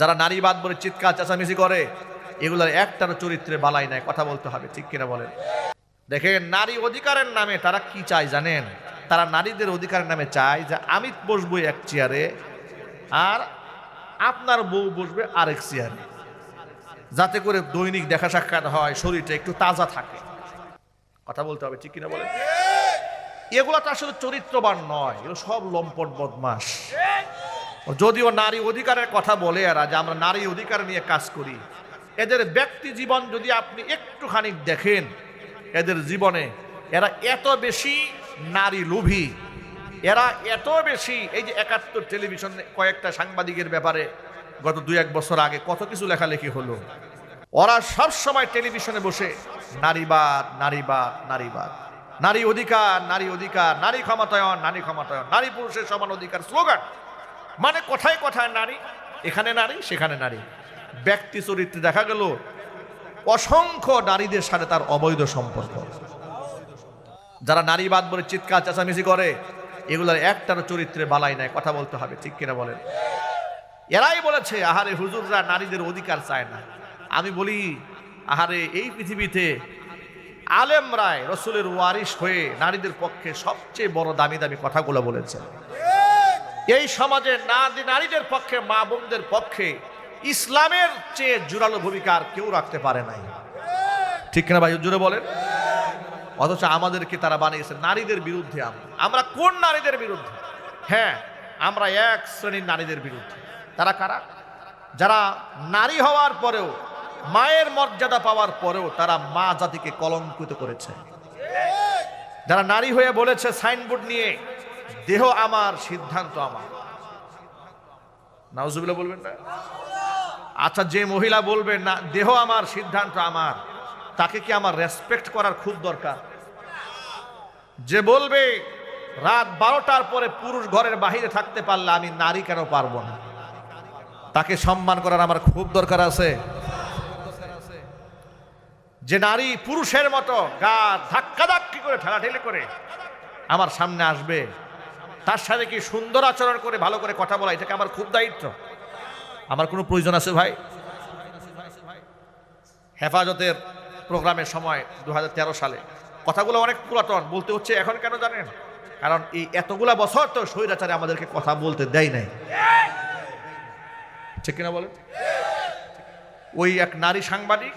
যারা নারীবাদ বলে চিৎকার, চেঁচামেচি করে, এগুলোর একটারও চরিত্রে বালাই নাই। কথা বলতে হবে, ঠিক কিনা বলেন? দেখেন, নারী অধিকারের নামে তারা কি চায় জানেন? তারা নারীদের অধিকারের নামে চায় যে, আমি বসবো এক চেয়ারে, আর আপনার বউ বসবে আরেক চেয়ারে। যাতে করে দৈনিক দেখা সাক্ষাৎ হয়, শরীরটা একটু তাজা থাকে। কথা বলতে হবে, ঠিক কিনা বলেন? এগুলো তো আসলে চরিত্রবান নয়, এগুলো সব লম্পট বদমাস যদিও নারী অধিকারের কথা বলে এরা যে আমরা নারী অধিকার নিয়ে কাজ করি এদের ব্যক্তি জীবন যদি আপনি একটুখানি দেখেন এদের জীবনে এরা এত বেশি নারী লোভী এরা এত বেশি এই যে একাত্তর টেলিভিশন কয়েকটা সাংবাদিকের ব্যাপারে গত দুই এক বছর আগে কত কিছু লেখালেখি হলো, ওরা সব সময় টেলিভিশনে বসে নারীবাদ নারীবাদ নারীবাদ, নারী অধিকার নারী অধিকার, নারী ক্ষমতায়ন নারী ক্ষমতায়ন, নারী পুরুষের সমান অধিকার, স্লোগান। মানে কথায় কথায় নারী, এখানে নারী, সেখানে নারী। ব্যক্তি চরিত্রে দেখা গেল, অসংখ্য নারীদের সাথে তার অবৈধ সম্পর্ক। যারা নারীবাদ বলে চিৎকার, চেঁচামেচি করে, এগুলোর একটারও চরিত্রে বালাই নাই। কথা বলতে হবে, ঠিক কিনা বলেন? এরাই বলেছে, আহারে হুজুররা নারীদের অধিকার চায় না। আমি বলি, আহারে এই পৃথিবীতে আলেম রায় রসুলের ওয়ারিশ হয়ে নারীদের পক্ষে সবচেয়ে বড় দামি দামি কথাগুলো বলেছে। এই সমাজে না নারীদের পক্ষে, মা বোনদের পক্ষে ইসলামের চেয়ে জোরালো ভূমিকা আর কেউ রাখতে পারে নাই। ঠিক না ভাই জুড়ে বলেন? অথচ আমাদেরকে তারা বানিয়েছে নারীদের বিরুদ্ধে আমরা কোন নারীদের বিরুদ্ধে? হ্যাঁ আমরা এক শ্রেণির নারীদের বিরুদ্ধে। তারা কারা? যারা নারী হওয়ার পরেও, মায়ের মর্যাদা পাওয়ার পরেও তারা মা জাতিকে কলঙ্কিত করেছে। যারা নারী হয়ে বলেছে সাইনবোর্ড নিয়ে দেহ আমার, সিদ্ধান্ত আমার। নাউজুবিল্লাহ বলবেন না? আচ্ছা যে মহিলা বলবেন না, দেহ আমার, সিদ্ধান্ত আমার। তাকে কি আমার রেসপেক্ট করার খুব দরকার? যে বলবে, রাত বারোটার পরে পুরুষ ঘরের বাহিরে থাকতে পারলে আমি নারী কেন পারব না? তাকে সম্মান করার আমার খুব দরকার আছে। যে নারী পুরুষের মতো গা ধাক্কা ধাক্কি করে, ঠেলাঠেলি করে আমার সামনে আসবে তার সাথে কি সুন্দর আচরণ করে, ভালো করে কথা বলা, এটাকে আমার খুব দায়িত্ব। আমার কোনো প্রয়োজন আছে ভাই? হেফাজতের প্রোগ্রামের সময় দু হাজার তেরো সালে। কথাগুলো অনেক পুরাতন, বলতে হচ্ছে এখন কেন জানেন? কারণ এই এতগুলা বছর তো স্বৈরাচারে আমাদেরকে কথা বলতে দেয় নাই। ঠিক কিনা বলেন? ওই এক নারী সাংবাদিক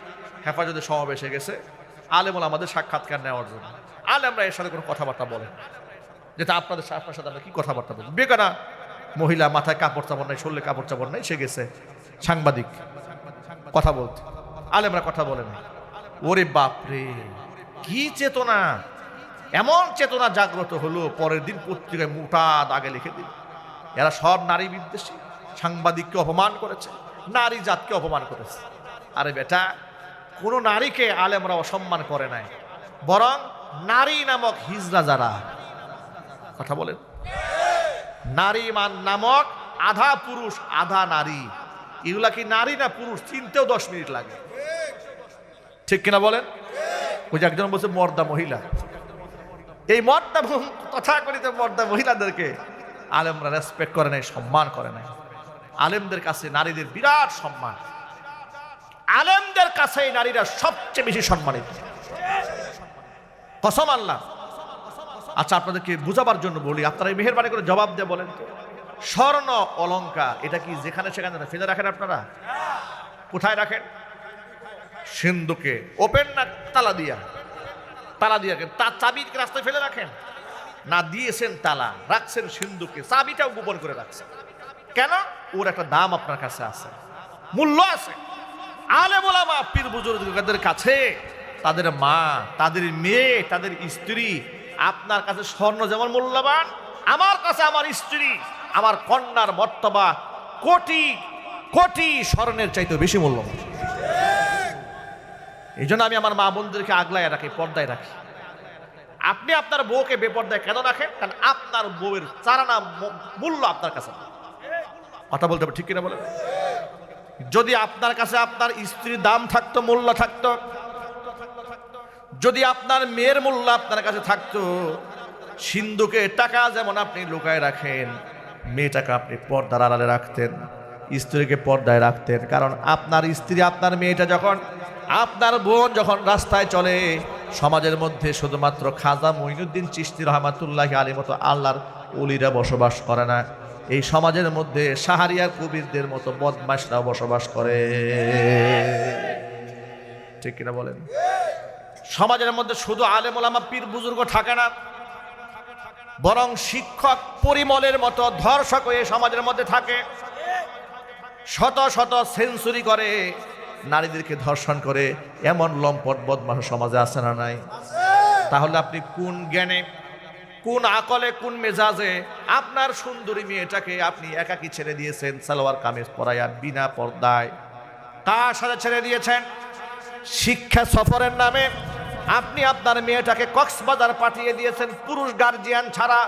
হেফাজতে সমাবেশে গেছে, আলেমুল আমাদের সাক্ষাৎকার নেওয়ার জন্য। আলেমরা এর সাথে কোনো কথাবার্তা বলেন যেটা আপনাদের আপনার সাথে আমরা কি কথাবার্তা বলব? বেকানা মহিলা মাথায় কাপড় চাপড় নাই, শরীরে কাপড় চাপড় নাই, সে গেছে সাংবাদিক। কথা বলতে। আলেমরা কথা বলে না। ওরে বাপরে, কি চেতনা? এমন চেতনা জাগ্রত হলো, পরের দিন পত্রিকায় মোটা দাগে লিখে দিল। এরা সব নারী বিদ্বেষী, সাংবাদিককে অপমান করেছে, নারী জাতকে অপমান করেছে। আরে বেটা, কোনো নারীকে আলেমরা অসম্মান করে নাই, বরং নারী নামক হিজরা যারা কথা বলেন। নারী মান নামক আধা পুরুষ, আধা নারী। এগুলা কি নারী না পুরুষ? চিনতেও দশ মিনিট লাগে। ঠিক কিনা বলেন? ওই যে একজন বলছে, মর্দা মহিলা। এই মর্দা কথা করিত মর্দা মহিলাদেরকে আলেমরা রেসপেক্ট করে নাই, সম্মান করে নাই। আলেমদের কাছে নারীদের বিরাট সম্মান। আলেমদের কাছে নারীরা সবচেয়ে বেশি সম্মানিত। কসম আল্লাহ। আচ্ছা আপনাদেরকে বোঝাবার জন্য বলি, আপনারা এই মেহরবানি করে জবাব দিয়ে বলেন স্বর্ণ অলঙ্কার, এটা কি যেখানে সেখানে ফেলে রাখেন আপনারা? কোথায় রাখেন? সিন্ধুকে। ওপেন না তালা দিয়া? তালা দিয়ে রাখেন। তার চাবি রাস্তায় ফেলে রাখেন? না, দিয়েছেন তালা, রাখছেন সিন্ধুকে। চাবিটাও গোপন করে রাখছেন। কেন? ওর একটা দাম আপনার কাছে আছে। মূল্য আছে। আলে বলামা পীর বুজুর্গদের কাছে, তাদের মা, তাদের মেয়ে, তাদের স্ত্রী আপনার কাছে স্বর্ণ যেমন মূল্যবান, আমার কাছে আমার স্ত্রী, আমার কন্যার মর্তবা কোটি কোটি স্বর্ণের চাইতে বেশি মূল্যবান। এই জন্য আমি আমার মা বোনদেরকে আগলায় রাখি, পর্দায় রাখি। আপনি আপনার বউকে বেপর্দায় কেন রাখেন? কারণ আপনার বউয়ের চারানা মূল্য আপনার কাছে। কথা বলতে হবে, ঠিক কিনা বলেন? যদি আপনার কাছে আপনার স্ত্রীর দাম থাকতো, মূল্য থাকতো যদি আপনার মেয়ের মূল্য আপনার কাছে থাকতো, সিন্ধুকে টাকা যেমন আপনি লুকায় রাখেন, মেয়েটাকে আপনি পর্দার আড়ালে রাখতেন, স্ত্রীকে পর্দায় রাখতেন, কারণ আপনার স্ত্রী, আপনার মেয়েটা যখন, আপনার বোন যখন রাস্তায় চলে, সমাজের মধ্যে শুধুমাত্র খাজা মঈনুদ্দিন চিস্তি রহমাতুল্লাহ আলী মতো আল্লাহর উলিরা বসবাস করে না। এই সমাজের মধ্যে সাহারিয়ার কবিরদের মতো বদমাশরাও বসবাস করে। ঠিক কিনা বলেন? সমাজের মধ্যে শুধু আলেম ওলামা পীর বুজুর্গ থাকে না, বরং শিক্ষক পরিমলের মতো ধর্ষক হয়ে সমাজের মধ্যে থাকে। শত শত সেঞ্চুরি করে, নারীদেরকে ধর্ষণ করে, এমন লম্পট বদমাস সমাজে আছে না নাই? তাহলে আপনি কোন জ্ঞানে, কোন আকলে, কোন মেজাজে আপনার সুন্দরী মেয়েটাকে আপনি একাকি ছেড়ে দিয়েছেন, সালোয়ার কামিজ পরাইয়া বিনা পর্দায়? কার সাথে ছেড়ে দিয়েছেন? শিক্ষা সফরের নামে। আপনি আপনার মেয়েটাকে কক্সবাজার পাঠিয়ে দিয়েছেন, পুরুষ গার্জিয়ান ছাড়া।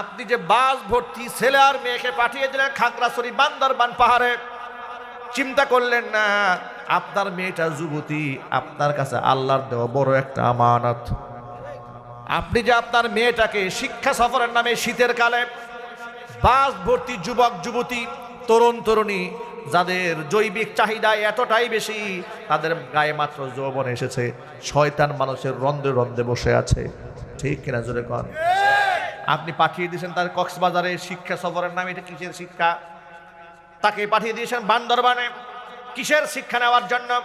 আপনি যে বাস ভর্তি ছেলে আর মেয়েকে পাঠিয়ে দিলেন খাগড়াছড়ি বান্দরবান পাহাড়ে, চিন্তা করলেন, না, আপনার মেয়েটা যুবতী, আপনার কাছে আল্লাহর দেওয়া বড় একটা আমানত। আপনি যে আপনার মেয়েটাকে শিক্ষা সফরের নামে শীতের কালে বাস ভর্তি যুবক, যুবতী, তরুণ, তরুণী যাদের জৈবিক চাহিদা এতটাই বেশি, তাদের গায়ে মাত্র যৌবন এসেছে। শয়তান মানুষের রন্ধে রন্ধে বসে আছে। ঠিক কিনা জোরে কন? আপনি পাঠিয়ে দিয়েছেন তার কক্সবাজারে শিক্ষা সফরের নামে, এটা কিসের শিক্ষা? তাকে পাঠিয়ে দিয়েছেন বান্দরবানে। কিসের শিক্ষা নেওয়ার জন্য?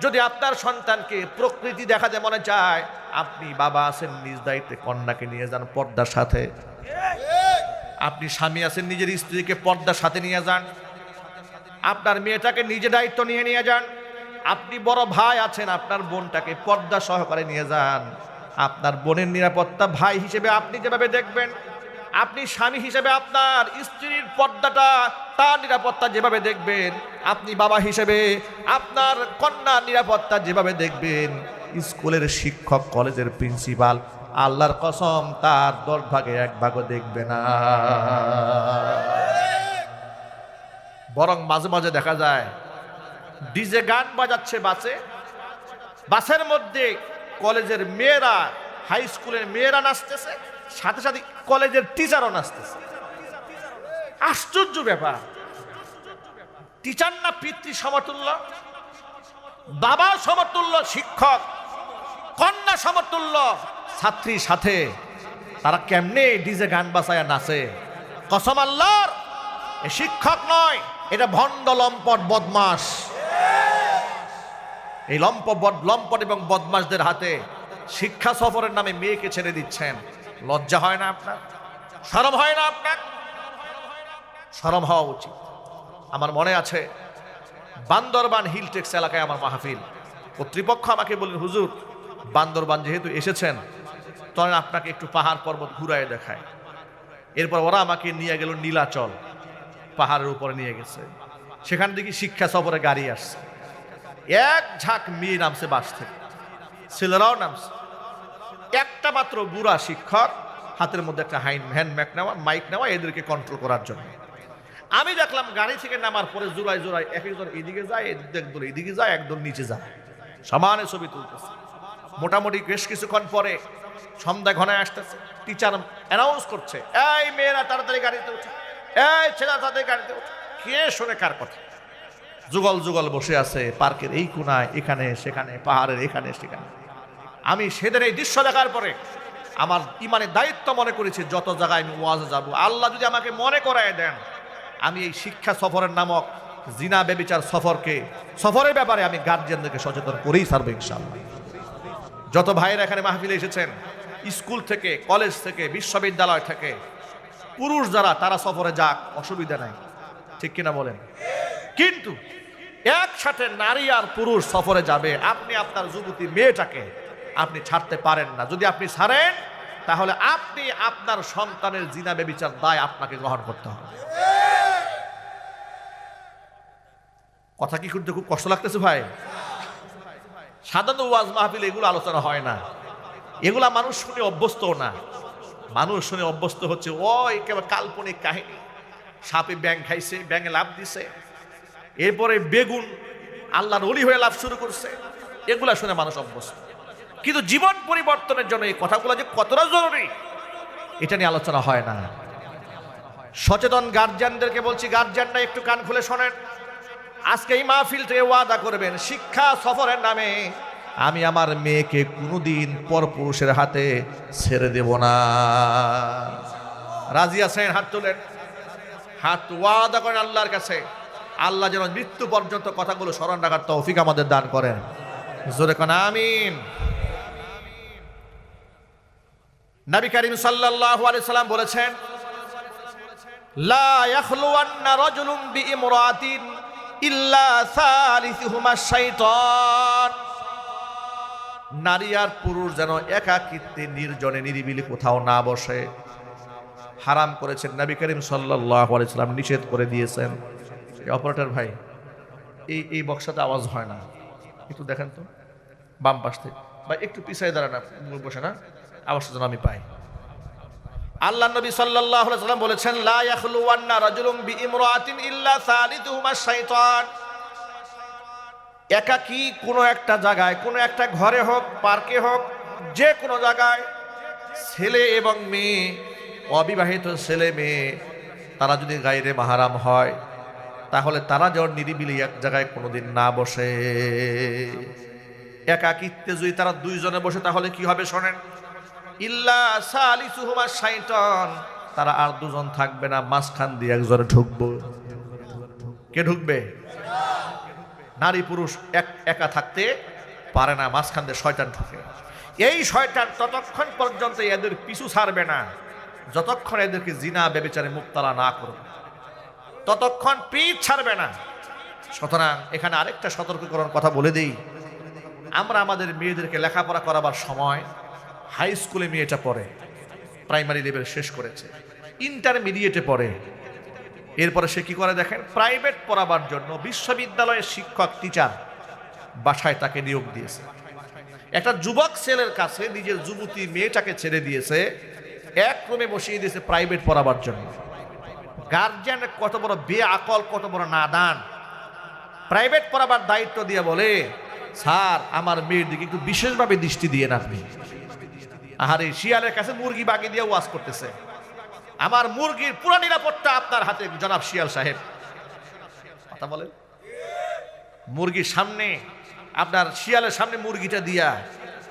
যদি আপনার সন্তানকে প্রকৃতি দেখাতে মনে চায়, আপনি বাবা আছেন নিজ দায়িত্বে, কন্যাকে নিয়ে যান পর্দার সাথে। আপনি স্বামী আছেন নিজের স্ত্রীকে পর্দার সাথে নিয়ে যান। আপনার মেয়েটাকে নিজে দায়িত্ব নিয়ে নিয়ে যান। আপনি বড় ভাই আছেন, আপনার বোনটাকে পর্দা সহকারে নিয়ে যান। আপনার বোনের নিরাপত্তা ভাই হিসেবে আপনি যেভাবে দেখবেন, আপনি স্বামী হিসেবে আপনার স্ত্রীর পর্দাটা, তার নিরাপত্তা যেভাবে দেখবেন, আপনি বাবা হিসেবে আপনার কন্যার নিরাপত্তা যেভাবে দেখবেন, স্কুলের শিক্ষক, কলেজের প্রিন্সিপাল, আল্লাহর কসম তার দশ ভাগে এক ভাগও দেখবে না। বরং মাঝে মাঝে দেখা যায়। ডিজে গান বাজাচ্ছে বাসে। বাসের মধ্যে কলেজের মেয়েরা হাই স্কুলের মেয়েরা নাচতেছে, সাথে সাথে কলেজের টিচারও নাচতেছে। আশ্চর্য ব্যাপার। টিচার না পিতৃ সমতুল্য? বাবা সমতুল্য শিক্ষক, কন্যা সমতুল্য ছাত্রীর সাথে। তারা কেমনে ডিজে গান বাসায় নাচে? কসম আল্লাহর শিক্ষক নয়। এটা ভণ্ড লম্পট বদমাস এই লম্প লম্পট এবং বদমাসদের হাতে শিক্ষা সফরের নামে মেয়েকে ছেড়ে দিচ্ছেন। লজ্জা হয় না আপনার? শরম হয় না আপনার? শরম হওয়া উচিত। আমার মনে আছে, বান্দরবান হিলটেক্স এলাকায় আমার মাহফিল। কর্তৃপক্ষ আমাকে বললেন, হুজুর, বান্দরবান যেহেতু এসেছেন তখন আপনাকে একটু পাহাড় পর্বত ঘুরায় দেখায়। এরপর ওরা আমাকে নিয়ে গেল নীলাচল। পাহাড়ের উপরে নিয়ে গেছে। সেখান থেকে শিক্ষা সফরে গাড়ি আসছে। এক ঝাঁক মেয়ে নামছে বাস থেকে। ছেলেরাও নামছে। একটা মাত্র বুড়া শিক্ষক হাতের মধ্যে একটা হাইন হ্যান্ড ম্যাক নেওয়া, মাইক নেওয়া, এদেরকে কন্ট্রোল করার জন্য। আমি দেখলাম গাড়ি থেকে নামার পরে জোড়ায় জোড়ায় এক একজন এদিকে যায় একদল এদিকে যায়, একদল নিচে যায়। সমানে ছবি তুলতেছে। মোটামুটি বেশ কিছুক্ষণ পরে সন্ধ্যা ঘনায় আসতেছে। টিচার অ্যানাউন্স করছে, এই মেয়েরা তাড়াতাড়ি গাড়িতে উঠে। এই ছেলে তাদের গাড়িতে কে শোনে কার কথা? যুগল যুগল বসে আছে পার্কের এই কোনায়, এখানে, সেখানে, পাহাড়ের এখানে, সেখানে। আমি সেদিন এই দৃশ্য দেখার পরে আমার ইমানের দায়িত্ব মনে করেছি, যত জায়গায় আমি ওয়াজে যাব। আল্লাহ যদি আমাকে মনে করায় দেন, আমি এই শিক্ষা সফরের নামক জিনা বেবিচার সফরকে, সফরের ব্যাপারে আমি গার্জিয়ানদেরকে সচেতন করেই ছাড়বো ইনশাল্লাহ যত ভাইয়েরা এখানে মাহফিলে এসেছেন, স্কুল থেকে, কলেজ থেকে, বিশ্ববিদ্যালয় থেকে পুরুষ যারা, তারা সফরে যাক, অসুবিধা নাই। ঠিক কিনা বলেন? কিন্তু একসাথে নারী আর পুরুষ সফরে যাবে, আপনি আপনার যুবতী মেয়েটাকে আপনি ছাড়তে পারেন না। যদি আপনি ছাড়েন, তাহলে আপনি আপনার সন্তানের জিনা বেবিচার দায় আপনাকে গ্রহণ করতে হবে। কথা কি করতে খুব কষ্ট লাগতেছে ভাই? সাধারণ ওয়াজ মাহফিল এগুলো আলোচনা হয় না। এগুলা মানুষ শুনে অভ্যস্ত না। মানুষ শুনে অভ্যস্ত হচ্ছে ও একেবারে কাল্পনিক কাহিনী। সাপে ব্যাং খাইছে, ব্যাঙে লাভ দিছে। এরপরে বেগুন, আল্লাহর অলি হয়ে লাভ শুরু করছে। এগুলা শুনে মানুষ অভ্যস্ত। কিন্তু জীবন পরিবর্তনের জন্য এই কথাগুলো যে কতটা জরুরি, এটা নিয়ে আলোচনা হয় না। সচেতন গার্জিয়ানদেরকে বলছি, গার্জিয়ানরা একটু কান খুলে শোনেন। আজকে এই মাহফিল থেকে ওয়াদা করবেন, শিক্ষা সফরের নামে আমি আমার মেয়েকে কোনোদিন পরপুরুষের হাতে ছেড়ে দেব না। রাজি আছেন? হাত তোলেন। হাত ওয়াদা করেন আল্লাহর কাছে। আল্লাহ যেন মৃত্যু পর্যন্ত কথাগুলো স্মরণ রাখার তৌফিক আমাদের দান করেন। জোরে কোন, আমিন। নবী করিম সাল্লাল্লাহু আলাইহি সাল্লাম বলেছেন, লা ইয়াখলুওয়ান্না রাজুলুম বিইমরাতিন ইল্লা সালিসুহুমা শাইতান। নারী আর পুরুষ যেন একাকিত্বে নির্জনে, নিরিবিলি কোথাও না বসে। হারাম করেছেন নবী করিম সাল্লাম, নিষেধ করে দিয়েছেন। অপারেটর ভাই, এই এই বক্সাতে আওয়াজ হয় না। একটু দেখেন তো, বাম পাশ থেকে। ভাই, একটু পিছাই দাঁড়ান বসে না। আওয়াজটা যেন আমি পাই। আল্লাহ নবী সাল্লাল্লাহু আলাইহি সাল্লাম বলেছেন, লা বিইমরাতিন ইল্লা সালিতুহুমা শাইতান। একাকী কোনো একটা জায়গায়, কোনো একটা ঘরে হোক, পার্কে হোক, যে কোনো জায়গায় ছেলে এবং মেয়ে, অবিবাহিত ছেলে মেয়ে, তারা যদি গাইরে মাহারাম হয়, তাহলে তারা যেন নিরিবিলি এক জায়গায় কোনোদিন না বসে। একাকিত্বে যদি তারা দুইজনে বসে, তাহলে কি হবে শোনেন? ইল্লা সালিসুহুমা শাইতান। তারা আর দুজন থাকবে না, মাঝখান দিয়ে একজনে ঢুকবো। কে ঢুকবে? নারী পুরুষ এক, একা থাকতে পারে না, মাঝখান দিয়ে শয়তান ঢুকে। এই শয়তান ততক্ষণ পর্যন্ত এদের পিছু ছাড়বে না। যতক্ষণ এদেরকে জিনা বেবিচারে মুক্তালা না করবে। ততক্ষণ পিছ ছাড়বে না। সুতরাং এখানে আরেকটা সতর্কীকরণ কথা বলে দিই। আমরা আমাদের মেয়েদেরকে লেখাপড়া করাবার সময় হাই স্কুলে মেয়েটা পড়ে, প্রাইমারি লেভেল শেষ করেছে। ইন্টারমিডিয়েটে পড়ে। এরপরে সে কি করে দেখেন? প্রাইভেট পড়াবার জন্য বিশ্ববিদ্যালয়ের শিক্ষক টিচার বাসায় তাকে নিয়োগ দিয়েছে। একটা যুবক ছেলের কাছে নিজের যুবতী মেয়েটাকে ছেড়ে দিয়েছে। এক রুমে বসিয়ে দিয়েছে প্রাইভেট পড়াবার জন্য। গার্জিয়ান কত বড় বে আকল কত বড় নাদান। প্রাইভেট পড়াবার দায়িত্ব দিয়ে বলে, স্যার, আমার মেয়ের দিকে একটু বিশেষভাবে দৃষ্টি দিয়ে আপনি। আহারে, শিয়ালের কাছে মুরগি বাকি দিয়ে ওয়াজ করতেছে। আমার মুরগির পুরো নিরাপত্তা আপনার হাতে, জনাব শিয়াল সাহেব। কথা বলেন। মুরগির সামনে, আপনার শিয়ালের সামনে মুরগিটা দিয়া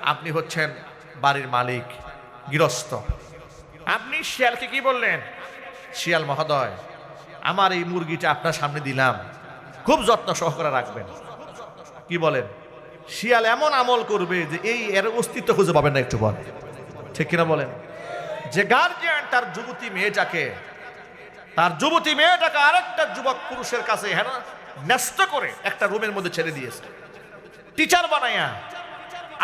আপনি হচ্ছেন বাড়ির মালিক, গৃহস্থ। আপনি শিয়ালকে কি বললেন? শিয়াল মহোদয়, আমার এই মুরগিটা আপনার সামনে দিলাম। খুব যত্ন সহকারে রাখবেন। কি বলেন? শিয়াল এমন আমল করবে যে এই এর অস্তিত্ব খুঁজে পাবেন না একটু বল ঠিক কিনা বলেন? যে গার্জিয়ান তার যুবতী মেয়েটাকে, তার যুবতী মেয়েটাকে আরেকটা যুবক পুরুষের কাছে হ্যাঁ ন্যস্ত করে একটা রুমের মধ্যে ছেড়ে দিয়েছে। টিচার বানাইয়া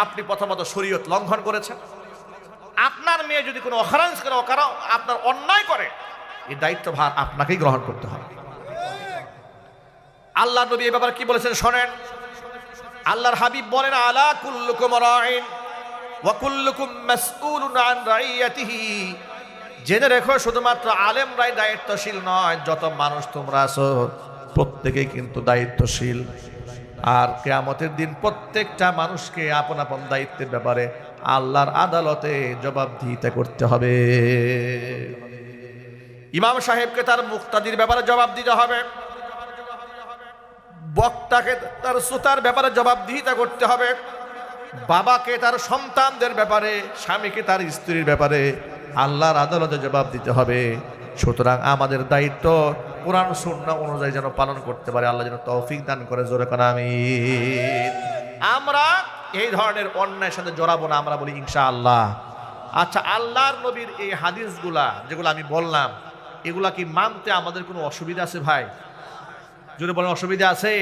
আপনি প্রথমত শরীয়ত লঙ্ঘন করেছেন। আপনার মেয়ে যদি কোনো অখারাঞ্জ করে অকারা আপনার অন্যায় করে, এই দায়িত্ব ভার আপনাকেই গ্রহণ করতে হবে। আল্লাহ নবী এ ব্যাপারে কি বলেছেন শোনেন? আল্লাহর হাবিব বলেন, আলা কুল্লুকুম রাইন। ওয়া কুল্লুকুম মাসউলুন আন রাইয়াতিহি। জেনে রেখো, শুধুমাত্র আলেমরাই দায়িত্বশীল নয়, যত মানুষ তোমরা আছো, প্রত্যেকেই কিন্তু দায়িত্বশীল। আর কেয়ামতের দিন প্রত্যেকটা মানুষকে আপন আপন দায়িত্বের ব্যাপারে আল্লাহর আদালতে জবাবদিহিতা করতে হবে। ইমাম সাহেবকে তার মুক্তাদির ব্যাপারে জবাব দিতে হবে। বক্তাকে তার শ্রোতার ব্যাপারে জবাবদিহিতা করতে হবে। বাবাকে তার সন্তানদের ব্যাপারে, স্বামীকে তার স্ত্রীর ব্যাপারে আল্লাহর আদালতে জবাব দিতে হবে। সুতরাং আমাদের দায়িত্ব কোরআন শূন্য অনুযায়ী যেন পালন করতে পারে। আল্লাহ যেন তৌফিক দান করে। জোরে কোন আমি আমরা এই ধরনের অন্যায়ের সাথে জড়াবো না, আমরা বলি ইনশা আল্লাহ আচ্ছা আল্লাহর নবীর এই হাদিসগুলা যেগুলো আমি বললাম, এগুলা কি মানতে আমাদের কোনো অসুবিধা আছে ভাই? যদি বলেন, অসুবিধা আছে?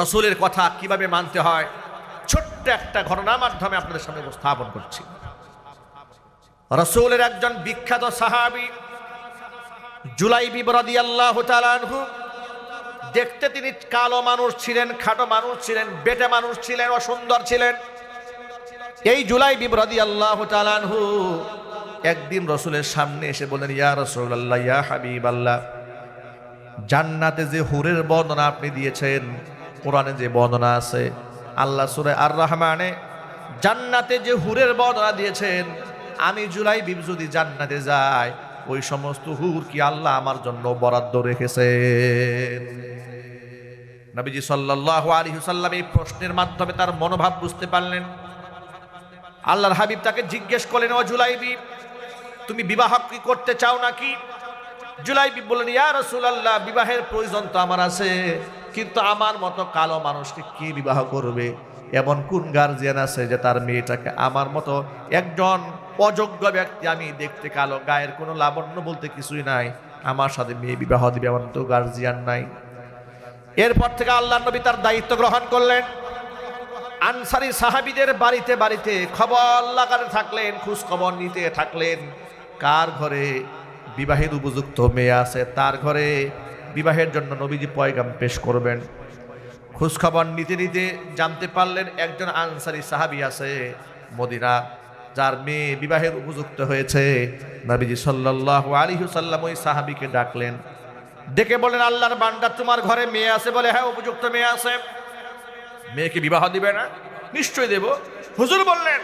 রসুলের কথা কীভাবে মানতে হয়? ছোট্ট একটা ঘটনার মাধ্যমে আপনাদের সামনে উপস্থাপন করছি। রসুলের একজন বিখ্যাত সাহাবি জুলাই বিবরাদি আল্লাহ দেখতে তিনি কালো মানুষ ছিলেন, খাটো মানুষ ছিলেন, বেটে মানুষ ছিলেন, অসুন্দর ছিলেন। এই জুলাই বিবরাদি আল্লাহ তালানহু একদিন রসুলের সামনে এসে বলেন ইয়া রসুল আল্লাহ ইয়া হাবিব আল্লাহ জান্নাতে যে হুরের বর্ণনা আপনি দিয়েছেন, কোরআনে যে বর্ণনা আছে আল্লাহ সুরে আর রহমানে জান্নাতে যে হুরের বর্ণনা দিয়েছেন, আমি জুলাই বিব যদি জান্নাতে যাই, ওই সমস্ত হুর কি আল্লাহ আমার জন্য বরাদ্দ রেখেছে নবীজি সাল্লাল্লাহু আলাইহি সাল্লাম এই প্রশ্নের মাধ্যমে তার মনোভাব বুঝতে পারলেন। আল্লাহর হাবিব তাকে জিজ্ঞেস করলেন, ও জুলাইবি তুমি বিবাহ কি করতে চাও নাকি? জুলাইবি বললেন, ইয়া রাসূলুল্লাহ, বিবাহের প্রয়োজন তো আমার আছে। কিন্তু আমার মতো কালো মানুষকে কি বিবাহ করবে? এমন কোন গার্জিয়ান আছে যে তার মেয়েটাকে আমার মতো একজন অযোগ্য ব্যক্তি আমি দেখতে কালো? গায়ের কোনো লাবণ্য বলতে কিছুই নাই। আমার সাথে মেয়ে বিবাহ দিবে এমন তো গার্জিয়ান নাই। এরপর থেকে আল্লাহ নবী তার দায়িত্ব গ্রহণ করলেন। আনসারি সাহাবিদের বাড়িতে বাড়িতে খবর লাগাতে থাকলেন খোঁজ খবর নিতে থাকলেন। কার ঘরে বিবাহের উপযুক্ত মেয়ে আছে? তার ঘরে বিবাহের জন্য নবীজি পয়গাম পেশ করবেন। খোঁজ খবর নিতে নিতে জানতে পারলেন একজন আনসারি সাহাবি আছে মদিনা, যার মেয়ে বিবাহের উপযুক্ত হয়েছে। নবীজি সাল্লাল্লাহু আলাইহি সাল্লাম ওই সাহাবিকে ডাকলেন, ডেকে বলেন আল্লাহর বান্দা, তোমার ঘরে মেয়ে আছে বলে হ্যাঁ উপযুক্ত মেয়ে আছে। মেয়েকে বিবাহ দিবে না? নিশ্চয় দেব। হুজুর বললেন,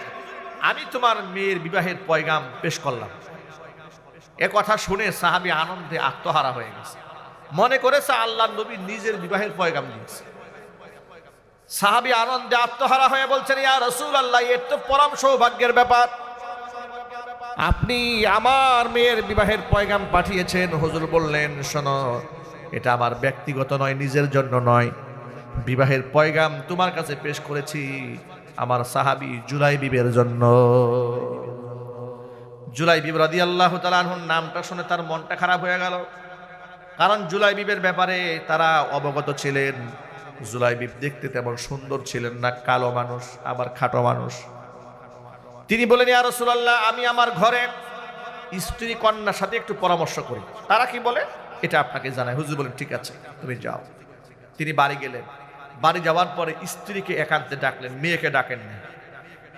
আমি তোমার মেয়ের বিবাহের পয়গাম পেশ করলাম। এ কথা শুনে সাহাবি আনন্দে আত্মহারা হয়ে গেছে। মনে করেছে আল্লাহ নবী নিজের বিবাহের পয়গাম দিয়েছে। সাহাবি আনন্দে আত্মহারা হয়ে বলছেন, ইয়া রসুল আল্লাহ এর তো পরম সৌভাগ্যের ব্যাপার। আপনি আমার মেয়ের বিবাহের পয়গাম পাঠিয়েছেন। হুজুর বললেন, শোনো, এটা আমার ব্যক্তিগত নয়, নিজের জন্য নয়। বিবাহের পয়গাম তোমার কাছে পেশ করেছি আমার সাহাবি জুলাই বিবের জন্য। জুলাই বিব রাদি আল্লাহ তালাহুর নামটা শুনে তার মনটা খারাপ হয়ে গেল। কারণ জুলাই বিবের ব্যাপারে তারা অবগত ছিলেন। জুলাই বিব দেখতে তেমন সুন্দর ছিলেন না, কালো মানুষ, আবার খাটো মানুষ। তিনি বলেন, ইয়া রাসূলুল্লাহ, আমি আমার ঘরে স্ত্রী কন্যার সাথে একটু পরামর্শ করি। তারা কি বলে? এটা আপনাকে জানায় হুজুর বলেন, ঠিক আছে, তুমি যাও। তিনি বাড়ি গেলেন। বাড়ি যাওয়ার পরে স্ত্রীকে একান্তে ডাকলেন, মেয়েকে ডাকেন না।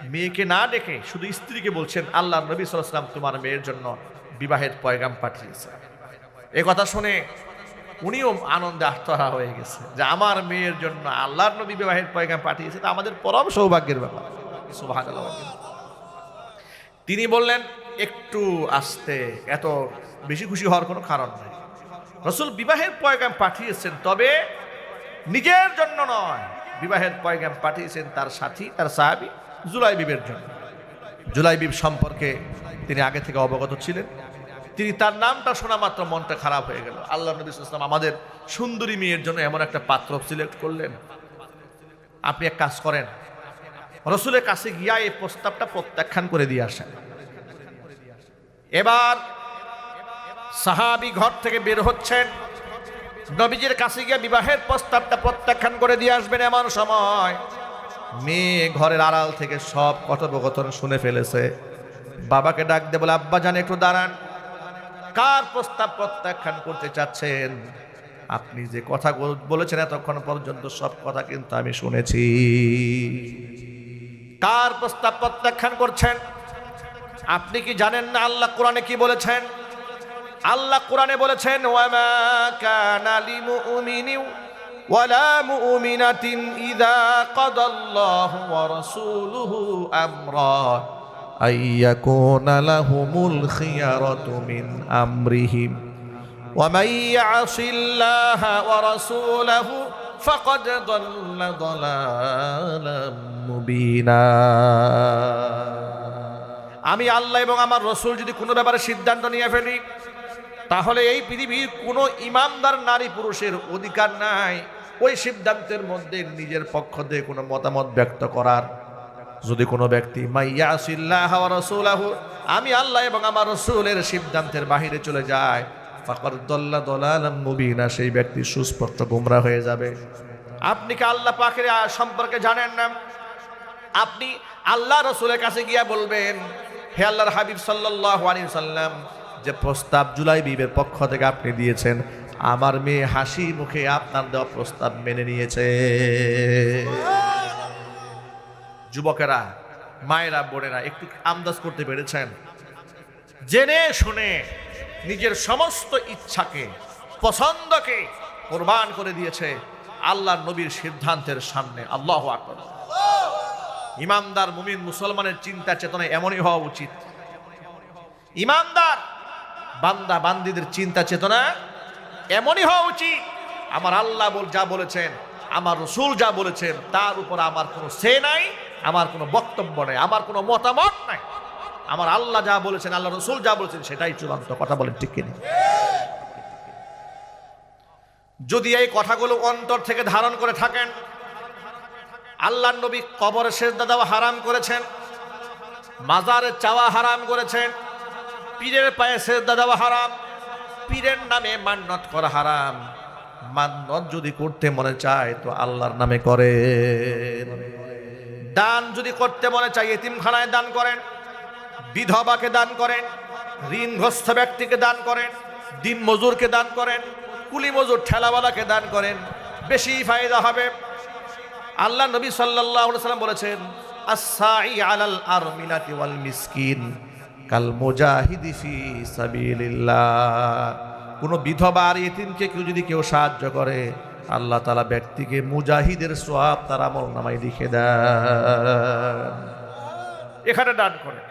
মেয়েকে না ডেকে শুধু স্ত্রীকে বলছেন আল্লাহ নবী সাল্লাম তোমার মেয়ের জন্য বিবাহের পয়গাম পাঠিয়েছে। এ কথা শুনে উনিও আনন্দে আত্মহারা হয়ে গেছে যে আমার মেয়ের জন্য আল্লাহর নবী বিবাহের পয়গাম পাঠিয়েছে, তা আমাদের পরম সৌভাগ্যের ব্যাপার। তিনি বললেন, একটু আসতে, এত বেশি খুশি হওয়ার কোনো কারণ নেই। রসুল বিবাহের পয়গাম পাঠিয়েছেন, তবে নিজের জন্য নয়। বিবাহের পয়গাম পাঠিয়েছেন তার সাথী, তার সাহাবি জুলাই বিবের জন্য। জুলাই বিব সম্পর্কে তিনি আগে থেকে অবগত ছিলেন। তিনি তার নামটা শোনা মাত্র মনটা খারাপ হয়ে গেল। আল্লাহ নবী ইসলাম আমাদের সুন্দরী মেয়ের জন্য এমন একটা পাত্র সিলেক্ট করলেন। আপনি এক কাজ করেন, রসুলের কাছে গিয়া এই প্রস্তাবটা প্রত্যাখ্যান করে দিয়ে আসেন। এবার সাহাবি ঘর থেকে বের হচ্ছেন, নবীজির কাছে গিয়ে বিবাহের প্রস্তাবটা প্রত্যাখ্যান করে দিয়ে আসবেন এমন সময়। মেয়ে ঘরের আড়াল থেকে সব কথোপকথন শুনে ফেলেছে। বাবাকে ডাক দে বলে, আব্বা জানে, একটু দাঁড়ান। কার প্রস্তাব প্রত্যাখ্যান করতে চাচ্ছেন? আপনি যে কথা বলেছেন এতক্ষণ পর্যন্ত সব কথা কিন্তু আমি শুনেছি। কার প্রস্তাব প্রত্যাখ্যান করছেন? আপনি কি জানেন না আল্লাহ কোরআনে কি বলেছেন? আল্লাহ কোরআনে বলেছেন, ওয়ামা কানা লিমুমিনিন ওয়ালা মুমিনাতিন ইযা কাদাল্লাহু ওয়া রাসূলুহু আমরা আইয়াকুনা লাহুমুল খিয়ারাতু মিন আমরিহিম ومن يعص الله ورسوله فقد ضل ضلالا مبينا আমি আল্লাহ এবং আমার রসুল যদি কোনো ব্যাপারে সিদ্ধান্ত নিয়ে ফেলি তাহলে এই পৃথিবীর কোনো ইমানদার নারী পুরুষের অধিকার নাই ওই সিদ্ধান্তের মধ্যে নিজের পক্ষ দিয়ে কোনো মতামত ব্যক্ত করার যদি কোনো ব্যক্তি আমি আল্লাহ এবং আমার রসুলের সিদ্ধান্তের বাহিরে চলে যায় ফাকর দল্লা সেই ব্যক্তি সুস্পষ্ট গুমরা হয়ে যাবে। আপনি কি আল্লাহ পাখির সম্পর্কে জানেন না? আপনি আল্লাহ রসুলের কাছে গিয়া বলবেন, হে আল্লাহর হাবিব সাল্লাহ সাল্লাম যে প্রস্তাব জুলাই বিবের পক্ষ থেকে আপনি দিয়েছেন, আমার মেয়ে হাসি মুখে আপনার দেওয়া প্রস্তাব মেনে নিয়েছে। যুবকেরা, মায়েরা, বোনেরা, একটু আন্দাজ করতে পেরেছেন? জেনে শুনে নিজের সমস্ত ইচ্ছাকে, পছন্দকে কোরবান করে দিয়েছে আল্লাহ নবীর সিদ্ধান্তের সামনে। আল্লাহ আকবর। ইমানদার মুমিন মুসলমানের চিন্তা চেতনা এমনই হওয়া উচিত। ইমানদার বান্দা বান্দিদের চিন্তা চেতনা এমনই হওয়া উচিত, আমার আল্লাহ বল যা বলেছেন, আমার রসুল যা বলেছেন, তার উপর আমার কোনো সে নাই আমার কোনো বক্তব্য নেই, আমার কোনো মতামত নাই। আমার আল্লাহ যা বলেছেন, আল্লাহ রসুল যা বলেছেন, সেটাই চূড়ান্ত কথা বলেন, ঠিক কিনা? যদি এই কথাগুলো অন্তর থেকে ধারণ করে থাকেন আল্লাহ নবী কবরে শেষদা দেওয়া হারাম করেছেন মাজারে চাওয়া হারাম করেছেন, পীরের পায়ে শেষদা দেওয়া হারাম, পীরের নামে মান্নত করা হারাম। মান্নত যদি করতে মনে চায়, তো আল্লাহর নামে করে দান যদি করতে মনে চায়, এতিমখানায় দান করেন, বিধবাকে দান করেন, ঋণগ্রস্ত ব্যক্তিকে দান করেন দিন মজুরকে দান করেন, কুলি মজুর ঠেলাওয়ালাকে দান করেন, বেশি ফায়দা হবে। আল্লাহ নবী আলাইহি সাল্লাম বলেছেন আসাই আলাল আরমিলাতি ওয়াল মিসকিন কাল মুজাহিদি ফি সাবিলিল্লাহ। কোন বিধবা আর এতিমকে কেউ যদি কেউ সাহায্য করে আল্লাহ তালা ব্যক্তিকে মুজাহিদের সোয়াব তার আমল নামাই লিখে দেন। এখানে দান করেন।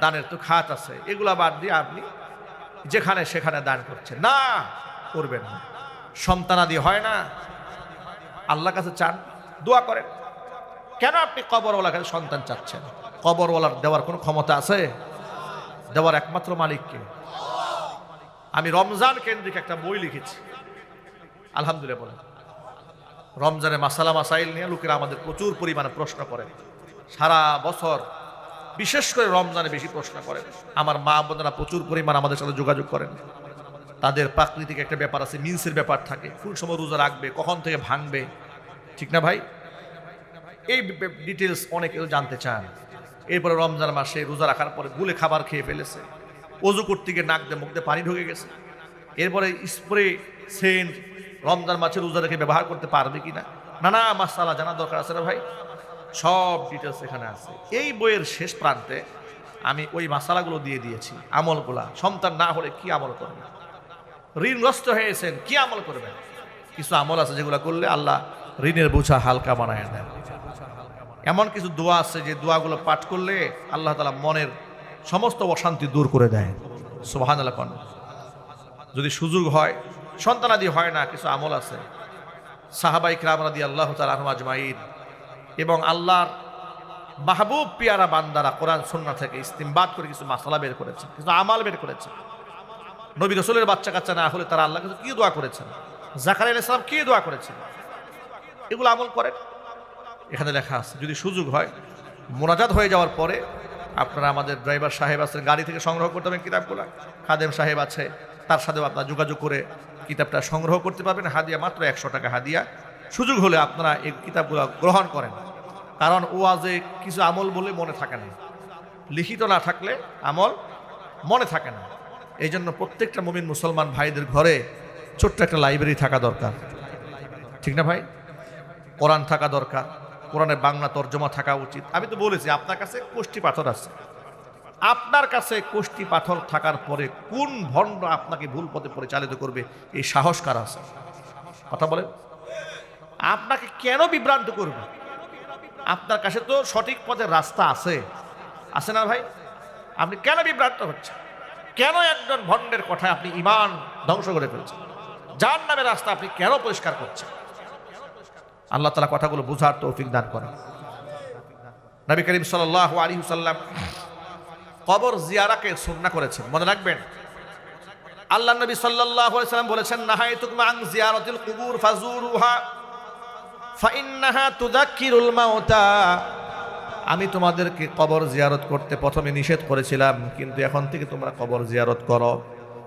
দানের তো খাত আছে এগুলা বাদ দিয়ে আপনি যেখানে সেখানে দান করছেন। না করবেন না। সন্তানাদি হয় না। আল্লাহ কাছে চান দোয়া করেন। কেন আপনি কবরওয়ালা কাছে সন্তান চাচ্ছেন? কবরওয়ালার দেওয়ার কোনো ক্ষমতা আছে? দেওয়ার একমাত্র মালিককে। আমি রমজান কেন্দ্রিক একটা বই লিখেছি। আলহামদুলিল্লাহ বলেন। রমজানে মাসালা মাসাইল নিয়ে লোকেরা আমাদের প্রচুর পরিমাণে প্রশ্ন করে। সারা বছর বিশেষ করে রমজানে বেশি প্রশ্ন করেন আমার মা বোনেরা প্রচুর পরিমাণ আমাদের সাথে যোগাযোগ করেন। তাদের প্রাকৃতিক একটা ব্যাপার আছে, মিন্সের ব্যাপার থাকে। কোন সময় রোজা রাখবে, কখন থেকে ভাঙবে, ঠিক না ভাই? এই ডিটেলস অনেকে জানতে চান। এরপরে রমজান মাসে রোজা রাখার পরে গুলে খাবার খেয়ে ফেলেছে। অজু করতে গিয়ে নাক দিয়ে মুখ দিয়ে পানি ঢুকে গেছে। এরপরে স্প্রে, সেন্ট রমজান মাসে রোজা রেখে ব্যবহার করতে পারবে কিনা? নানা মাসালা জানা দরকার আছে না ভাই? সব ডিটেলস এখানে আছে। এই বইয়ের শেষ প্রান্তে আমি ওই মাসালাগুলো দিয়ে দিয়েছি, আমলগুলা। সন্তান না হলে কি আমল করবেন ঋণগ্রস্ত হয়েছেন, কি আমল করবেন? কিছু আমল আছে যেগুলো করলে আল্লাহ ঋণের বোঝা হালকা বানায় দেন। এমন কিছু দোয়া আছে যে দোয়াগুলো পাঠ করলে আল্লাহ তালা মনের সমস্ত অশান্তি দূর করে দেয়। সোহান যদি সুযোগ হয় সন্তানাদি হয় না, কিছু আমল আছে। সাহাবাই ক্রামরাদি আল্লাহ তালা আজমাইন। এবং আল্লাহর মাহবুব পিয়ারা বান্দারা কোরআন সন্না থেকে ইস্তিমবাদ করে কিছু মাসালা বের করেছে কিছু আমাল বের করেছে নবী রসুলের বাচ্চা কাচ্চা না হলে তারা আল্লাহ কাছে কি দোয়া করেছেন? জাকার ইসলাম কি দোয়া করেছেন? এগুলো আমল করেন। এখানে লেখা আছে, যদি সুযোগ হয়, মোনাজাত হয়ে যাওয়ার পরে আপনারা আমাদের ড্রাইভার সাহেব আছেন, গাড়ি থেকে সংগ্রহ করতে পারবেন কিতাবগুলো। খাদেম সাহেব আছে, তার সাথেও আপনারা যোগাযোগ করে কিতাবটা সংগ্রহ করতে পারবেন। হাদিয়া মাত্র একশো টাকা হাদিয়া। সুযোগ হলে আপনারা এই কিতাবগুলো গ্রহণ করেন। কারণ ও ওয়াজে কিছু আমল বলে মনে থাকে না। লিখিত না থাকলে আমল মনে থাকে না। এই জন্য প্রত্যেকটা মুমিন মুসলমান ভাইদের ঘরে ছোট্ট একটা লাইব্রেরি থাকা দরকার। ঠিক না ভাই? কোরআন থাকা দরকার। কোরআনের বাংলা তর্জমা থাকা উচিত। আমি তো বলেছি, আপনার কাছে কোষ্টি পাথর আছে। আপনার কাছে কোষ্টি পাথর থাকার পরে কোন ভণ্ড আপনাকে ভুল পথে পরিচালিত করবে? এই সাহস কার আছে? কথা বলেন। আপনাকে কেন বিভ্রান্ত করবে? আপনার কাছে তো সঠিক পথের রাস্তা আছে। আছে না ভাই? আপনি কেন বিভ্রান্ত হচ্ছেন? কেন একজন ভণ্ডের কথায় আপনি ইমান ধ্বংস করে ফেলছেন? যার নামে রাস্তা আপনি কেন পরিষ্কার করছেন? আল্লাহ তালা কথাগুলো বুঝার তৌফিক দান করেন। নবী করিম সাল আলী সাল্লাম কবর জিয়ারাকে সুন্না করেছেন, মনে রাখবেন। আল্লাহ নবী সাল্লাম বলেছেন নাহাইতুকুম আন জিয়ারাতিল কুবুর ফাজুরুহা আমি তোমাদেরকে কবর জিয়ারত করতে প্রথমে নিষেধ করেছিলাম, কিন্তু এখন থেকে তোমরা কবর জিয়ারত করো,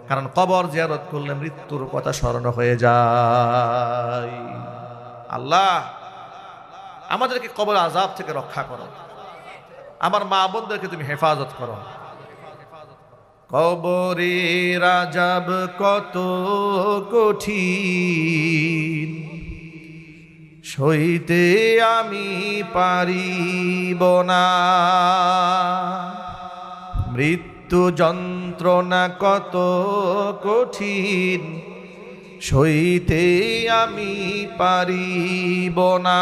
কারণ কবর জিয়ারত করলে মৃত্যুর কথা স্মরণ হয়ে যায়। আল্লাহ, আমাদেরকে কবর আজাব থেকে রক্ষা করো। আমার মা বোনদেরকে তুমি হেফাজত করো। কবরে রাজাব কত কঠিন, সইতে আমি পারিব না। মৃত্যু যন্ত্রণা কত কঠিন, সইতে আমি পারিব না।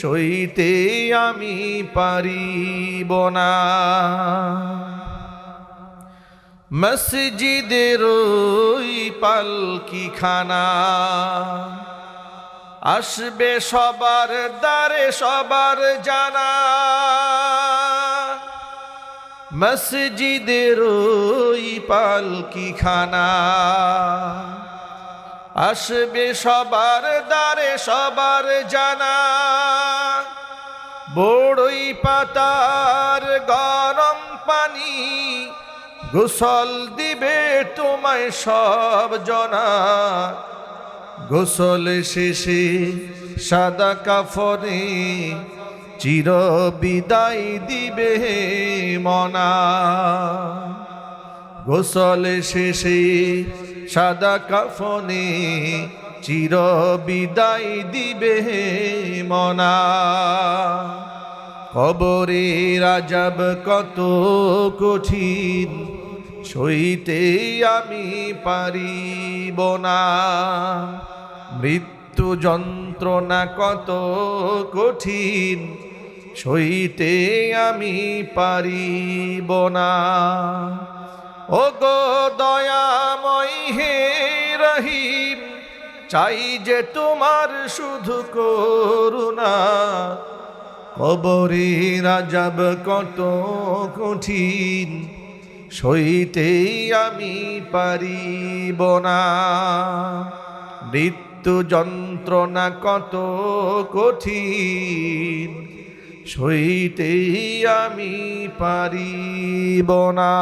সইতে আমি পারিব না। মসজিদের পালকি খানা আসবে সবার দ্বারে সবার জানা। মসজিদের পালকি খানা আসবে সবার দ্বারে সবার জানা। বড়ই পাতার গরম পানি গোসল দিবে তোমায় সব জনা। গোসল শেষে সাদা কাফনে চির বিদায় দিবে মনা। গোসল শেষে সাদা কাফনে চির বিদায় দিবে মনা। কবরে রাজাব কত কঠিন, সইতে আমি পারিব না। মৃত্যু যন্ত্রণা কত কঠিন, সইতে আমি পারিব না। ও গো দয়াময় হে রহিম, চাই যে তোমার শুধু করুণা। কবরে রাজাব কত কঠিন সইতে আমি পারিব না। মৃত্যু যন্ত্রণা কত কঠিন সইতে আমি পারিব না।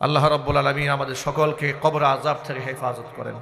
আল্লাহ রব্বুল আলমী আমাদের সকলকে কবর আজাব থেকে হেফাজত করেন।